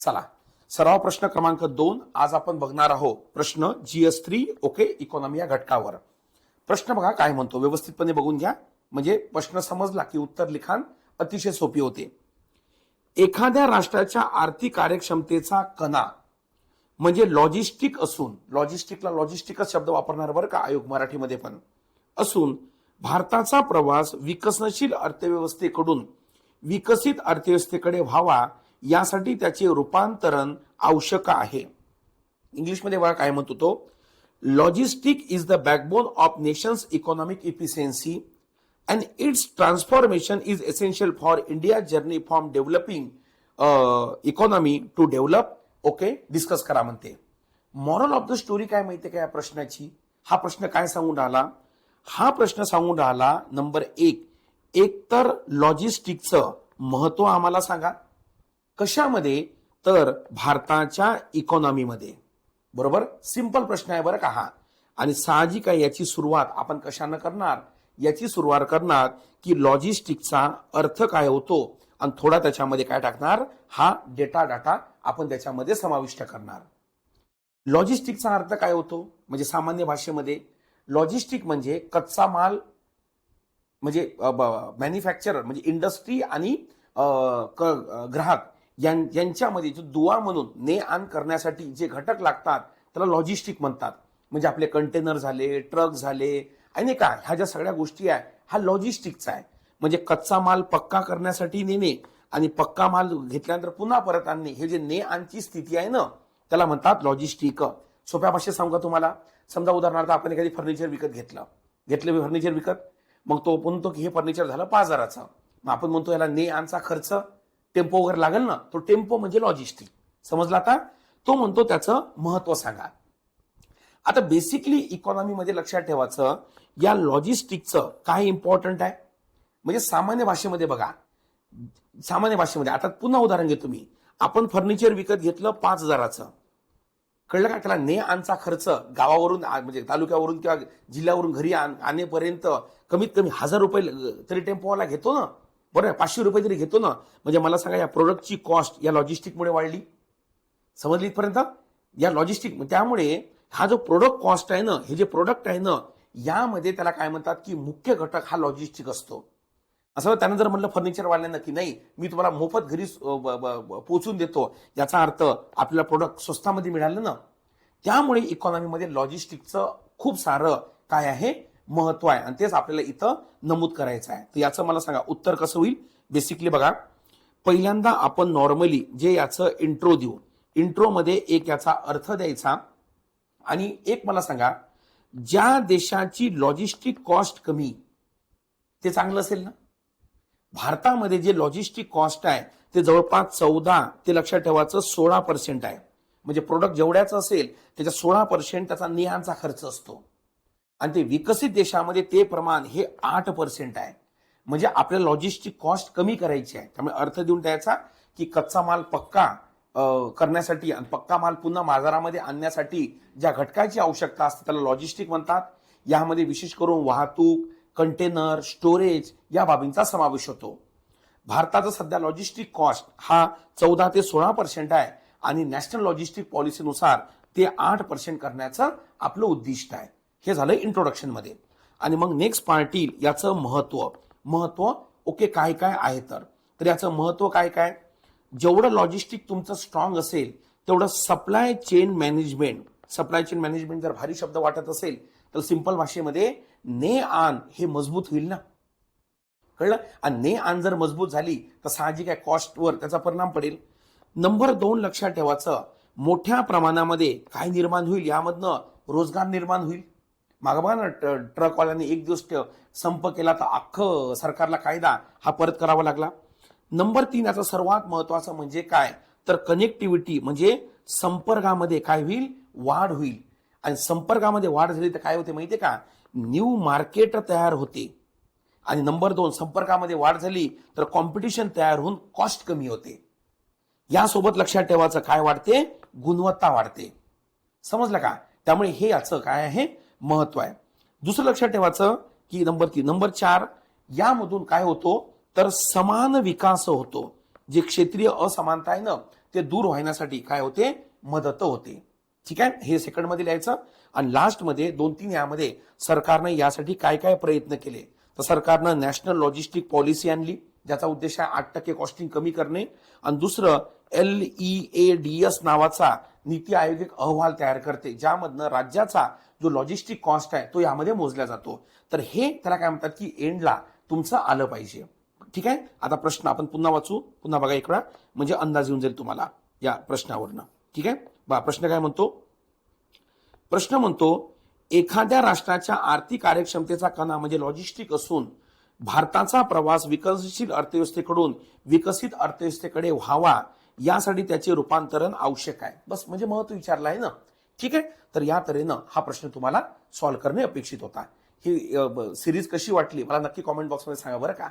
चला. सराव प्रश्न क्रमांक दोन आज आपण बघणार आहोत प्रश्न G S three okay economy या घटकावर. प्रश्न बघा काय म्हणतो व्यवस्थितपणे बघून घ्या. म्हणजे प्रश्न समजला की उत्तर लिखाण अतिशय सोपी होते. एखाद्या राष्ट्राच्या आर्थिक कार्यक्षमतेचा कणा म्हणजे लॉजिस्टिक असून लॉजिस्टिकला लॉजिस्टिकच शब्द वापरणार बरं का आयोग मराठीमध्ये पण असून भारताचा प्रवास विकसनशील अर्थव्यवस्थेकडून विकसित अर्थव्यवस्थेकडे व्हावा यासाठी त्याचे रूपांतरण आवश्यक आहे. इंग्लिशमध्ये बघा काय म्हणतो तो logistic is the backbone of nations economic efficiency and its transformation is essential for India journey from developing economy to develop okay discuss करा म्हणते. मॉरल ऑफ द स्टोरी काय माहिती का या प्रश्नाची? हा प्रश्न काय सांगून राहिला? हा प्रश्न सांगून राहिला नंबर एक. एकतर लॉजिस्टिकचं महत्त्व आम्हाला सांगा. कशामध्ये? तर भारताच्या इकॉनॉमीमध्ये. बरोबर? सिंपल प्रश्न आहे बरं का हा. आणि साहजिक आहे याची सुरुवात आपण कशानं करणार? याची सुरुवात करणार की लॉजिस्टिकचा अर्थ काय होतो आणि थोडा त्याच्यामध्ये काय टाकणार? हा डेटा डाटा आपण त्याच्यामध्ये समाविष्ट करणार. लॉजिस्टिकचा अर्थ काय होतो? म्हणजे सामान्य भाषेमध्ये. लॉजिस्टिक म्हणजे कच्चा माल म्हणजे मॅन्युफॅक्चरर म्हणजे इंडस्ट्री आणि क- ग्राहक. यांच्यामध्ये जो दुवा म्हणून ने आण करण्यासाठी जे घटक लागतात त्याला लॉजिस्टिक म्हणतात. म्हणजे आपले कंटेनर झाले ट्रक झाले आणि का ह्या ज्या सगळ्या गोष्टी आहे हा लॉजिस्टिकचा आहे. म्हणजे कच्चा माल पक्का करण्यासाठी नेणे आणि पक्का माल घेतल्यानंतर पुन्हा परत आणणे हे जे ने आणची स्थिती आहे ना त्याला म्हणतात लॉजिस्टिक सोप्या भाषेत सांगा तुम्हाला. समजा उदाहरणार्थ आपण एखादी फर्निचर विकत घेतलं. घेतलं फर्निचर विकत. मग तो म्हणतो की हे फर्निचर झालं पाच हजाराचं मग आपण म्हणतो याला ने आणचा खर्च. टेम्पो वगैरे लागेल ना तो टेम्पो म्हणजे लॉजिस्टिक समजला आता? तो म्हणतो त्याचं महत्त्व सांगा. आता बेसिकली इकॉनॉमीमध्ये लक्षात ठेवायचं या लॉजिस्टिकचं काय इम्पॉर्टंट आहे? म्हणजे सामान्य भाषेमध्ये बघा. सामान्य भाषेमध्ये आता पुन्हा उदाहरण घेतो मी. आपण फर्निचर विकत घेतलं पाच हजाराचं. कळलं का? त्याला ने आणचा खर्च गावावरून आ- म्हणजे तालुक्यावरून किंवा जिल्ह्यावरून घरी आण- आणेपर्यंत कमीत कमी हजार रुपये तरी टेम्पोवाला घेतो ना. बरं आहे, पाचशे रुपये तरी घेतो ना. म्हणजे मला सांगा या प्रोडक्टची कॉस्ट या लॉजिस्टिकमुळे वाढली. समजली इथपर्यंत? या लॉजिस्टिक त्यामुळे हा जो प्रोडक्ट कॉस्ट आहे ना हे जे प्रोडक्ट आहे ना यामध्ये त्याला काय म्हणतात की मुख्य घटक हा लॉजिस्टिक असतो. असं त्यानं जर म्हणलं फर्निचरवाल्यांना की नाही मी तुम्हाला मोफत घरी पोचून देतो याचा अर्थ आपल्याला प्रोडक्ट स्वस्तामध्ये मिळालं ना. त्यामुळे इकॉनॉमीमध्ये लॉजिस्टिकचं खूप सारं काय आहे महत्त्व आहे. आणि तेच आपल्याला इथं नमूद करायचं आहे. तर याचं मला सांगा उत्तर कसं होईल? बेसिकली बघा पहिल्यांदा आपण नॉर्मली जे याचं इंट्रो देऊ इंट्रोमध्ये एक याचा अर्थ द्यायचा. आणि एक मला सांगा ज्या देशाची लॉजिस्टिक कॉस्ट कमी ते चांगलं असेल ना? भारतामध्ये जे लॉजिस्टिक कॉस्ट आहे ते जवळपास चौदा ते लक्षात ठेवायचं सोळा पर्सेंट आहे. म्हणजे प्रोडक्ट जेवढ्याचं असेल त्याच्या सोळा पर्सेंट त्याचा नियांचा खर्च असतो. आणि ते विकसित देशामध्ये ते प्रमाण हे आठ पर्सेंट आहे. म्हणजे आपल्या लॉजिस्टिक कॉस्ट कमी करायची आहे. त्यामुळे अर्थ देऊन द्यायचा की कच्चा माल पक्का करण्यासाठी आणि पक्का माल पुन्हा बाजारामध्ये आणण्यासाठी ज्या घटकाची आवश्यकता असते त्याला लॉजिस्टिक म्हणतात. यामध्ये विशेष करून वाहतूक कंटेनर स्टोरेज या बाबींचा समावेश होतो. भारताचा सध्या लॉजिस्टिक कॉस्ट हा चौदा ते सोळा पर्सेंट आहे आणि नॅशनल लॉजिस्टिक पॉलिसीनुसार ते आठ पर्सेंट करण्याचं आपलं उद्दिष्ट आहे. हे झालं इंट्रोडक्शनमध्ये आणि मग नेक्स्ट पार्ट येईल याचं महत्त्व महत्त्व ओके काय काय आहे तर. तर याचं महत्त्व काय काय? जेवढं लॉजिस्टिक तुमचं स्ट्रॉंग असेल तेवढं supply chain management supply chain management जर भारी शब्द वाटत असेल तर सिंपल भाषेमध्ये ने आन हे मजबूत होईल ना? कळलं? आणि ने आण जर मजबूत झाली तर साहजिक आहे कॉस्टवर त्याचा परिणाम पडेल. नंबर दोन लक्षात ठेवायचं मोठ्या प्रमाणामध्ये काय निर्माण होईल? यामधनं रोजगार निर्माण होईल. मागं ना ट- ट्रकवाल्यांनी एक दिवस संप केला तर अख्खं सरकारला कायदा हा परत करावा लागला. नंबर तीन याचा सर्वात महत्वाचं म्हणजे काय? तर कनेक्टिव्हिटी म्हणजे संपर्कामध्ये काय होईल? वाढ होईल. आणि संपर्कामध्ये वाढ झाली तर काय होते माहितीये का? न्यू मार्केट तयार होते. आणि नंबर दोन संपर्कामध्ये वाढ झाली तर कॉम्पिटिशन तयार होऊन कॉस्ट कमी होते. यासोबत लक्षात ठेवायचं काय वाढते? गुणवत्ता वाढते. समजलं का? त्यामुळे हे याचं काय आहे? महत्त्व आहे. दुसरं लक्षात ठेवायचं की नंबर तीन. नंबर चार यामधून काय होतो? तर समान विकास होतो. जे क्षेत्रीय असमानता आहे ना ते दूर व्हायण्यासाठी काय होते? मदत होते. ठीक आहे? हे सेकंडमध्ये लिहायचं. आणि लास्टमध्ये दोन तीन यामध्ये सरकारनं यासाठी काय काय प्रयत्न केले? तर सरकारनं नॅशनल लॉजिस्टिक पॉलिसी आणली ज्याचा उद्देश आहे आठ टक्के कॉस्टिंग कमी करणे. आणि दुसरं L E A D S नावाचा नीती आयोग एक अहवाल तयार करते ज्यामधनं राज्याचा जो लॉजिस्टिक कॉस्ट आहे तो यामध्ये मोजला जातो. तर हे त्याला काय म्हणतात की एंडला तुमचं आलं पाहिजे. ठीक आहे? आता प्रश्न आपण पुन्हा वाचू. पुन्हा बघा इकडं. म्हणजे अंदाज येऊन जाईल तुम्हाला या प्रश्नावरनं. ठीक आहे? बा प्रश्न काय म्हणतो? प्रश्न म्हणतो एखाद्या राष्ट्राच्या आर्थिक कार्यक्षमतेचा कणा म्हणजे लॉजिस्टिक असून भारताचा प्रवास विकसनशील अर्थव्यवस्थेकडून विकसित अर्थव्यवस्थेकडे व्हावा यासाठी त्याचे रूपांतरण आवश्यक आहे. बस म्हणजे महत्त्व विचारलं आहे ना? ठीक आहे? तर या तऱ्हेनं हा प्रश्न तुम्हाला सॉल्व्ह करणे अपेक्षित होता. ही सिरीज कशी वाटली? मला नक्की कॉमेंट बॉक्समध्ये सांगा बरं का.